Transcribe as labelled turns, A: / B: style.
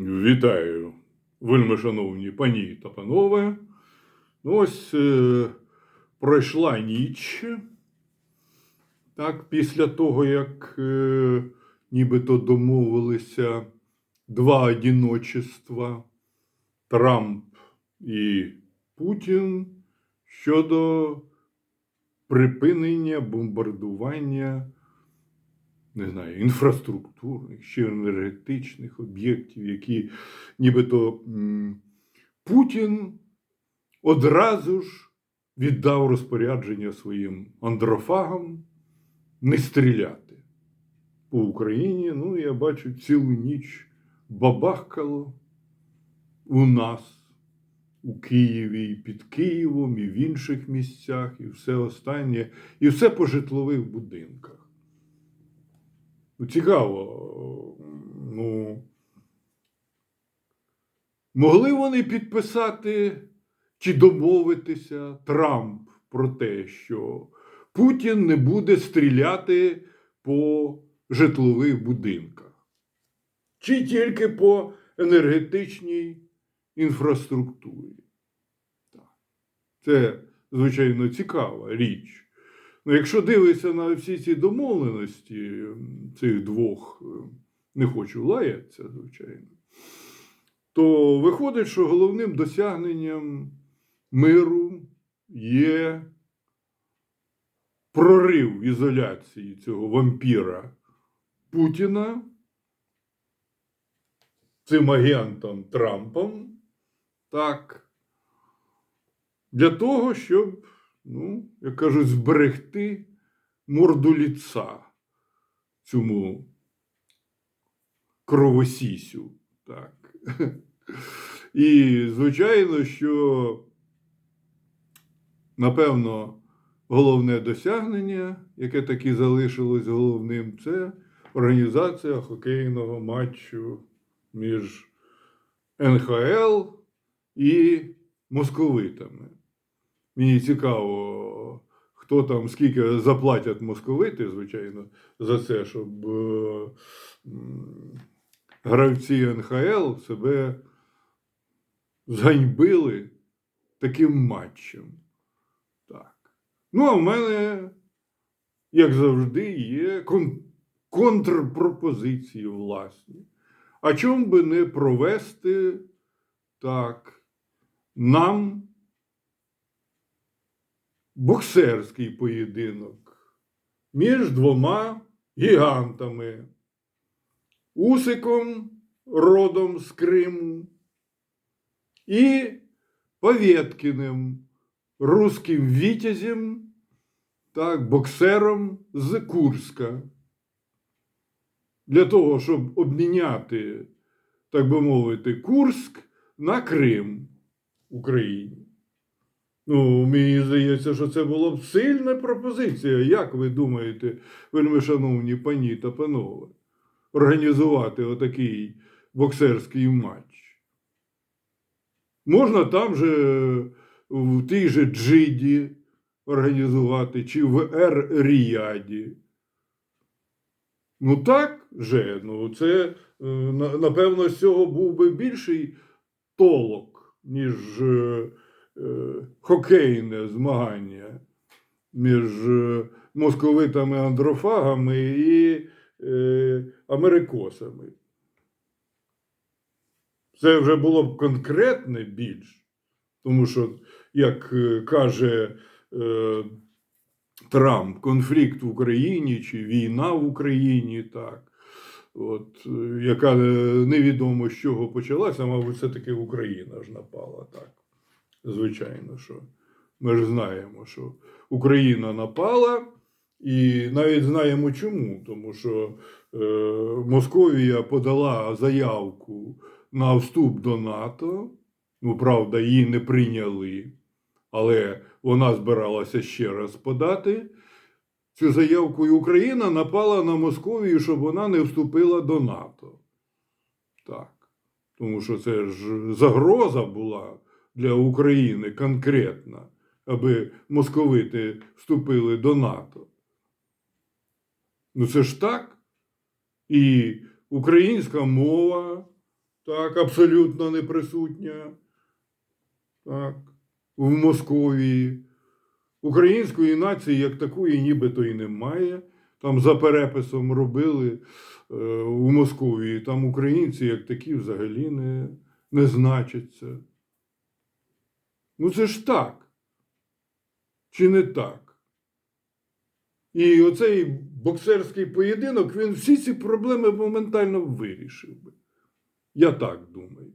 A: Вітаю, вельми шановні пані та панове. Ну, ось е, пройшла ніч. Так, після того, як е, нібито домовилися два одіночества Трамп і Путін щодо припинення бомбардування не знаю, інфраструктурних чи енергетичних об'єктів, які нібито Путін одразу ж віддав розпорядження своїм андрофагам не стріляти по Україні. Ну, я бачу, цілу ніч бабахкало у нас. У Києві, і під Києвом, і в інших місцях, і все останнє, і все по житлових будинках. Ну, цікаво. Ну, могли вони підписати чи домовитися Трамп про те, що Путін не буде стріляти по житлових будинках, чи тільки по енергетичній інфраструктурі. Це, звичайно, цікава річ. Ну, якщо дивитися на всі ці домовленості цих двох, е, не хочу лаятися, звичайно, то виходить, що головним досягненням миру є прорив ізоляції цього вампіра Путіна цим агентом Трампом, так, для того, щоб ну, як кажуть, зберегти морду ліца цьому кровосісю. Так. І, звичайно, що, напевно, головне досягнення, яке таки залишилось головним, це організація хокейного матчу між НХЛ і московитами. Мені цікаво, хто там, скільки заплатять московити, звичайно, за це, щоб е, гравці НХЛ себе зганьбили таким матчем. Так. Ну, а в мене, як завжди, є кон- контрпропозиції власні. А чому би не провести так нам боксерський поєдинок між двома гігантами Усиком родом з Криму і Павєткіним руським вітязем, так, боксером з Курська. Для того, щоб обміняти, так би мовити, Курськ на Крим Україні. Ну, мені здається, що це була б сильна пропозиція. Як ви думаєте, вельми шановні пані та панове, організувати отакий боксерський матч? Можна там же в тій же Джиді організувати чи в Ер-Ріяді. Ну так же, ну це, е, напевно, з цього був би більший толок, ніж е, хокейне змагання між е, московитами-андрофагами і е, америкосами. Це вже було б конкретне більш, тому що, як е, каже е, Трамп, конфлікт в Україні чи війна в Україні, так, от, е, яка е, невідомо з чого почалася, мабуть, все-таки Україна ж напала так. Звичайно, що ми ж знаємо, що Україна напала, і навіть знаємо чому, тому що е, Московія подала заявку на вступ до НАТО. Ну, правда, її не прийняли, але вона збиралася ще раз подати цю заявку, і Україна напала на Московію, щоб вона не вступила до НАТО. Так. Тому що це ж загроза була для України конкретна, аби московити вступили до НАТО. Ну це ж так. І українська мова Так, абсолютно не присутня. Так, в Московії. Української нації як такої нібито і немає. Там за переписом робили е, у Московії. Там українці як такі взагалі не, не значаться. Ну це ж так. Чи не так? І оцей боксерський поєдинок, він всі ці проблеми моментально вирішив би. Я так думаю.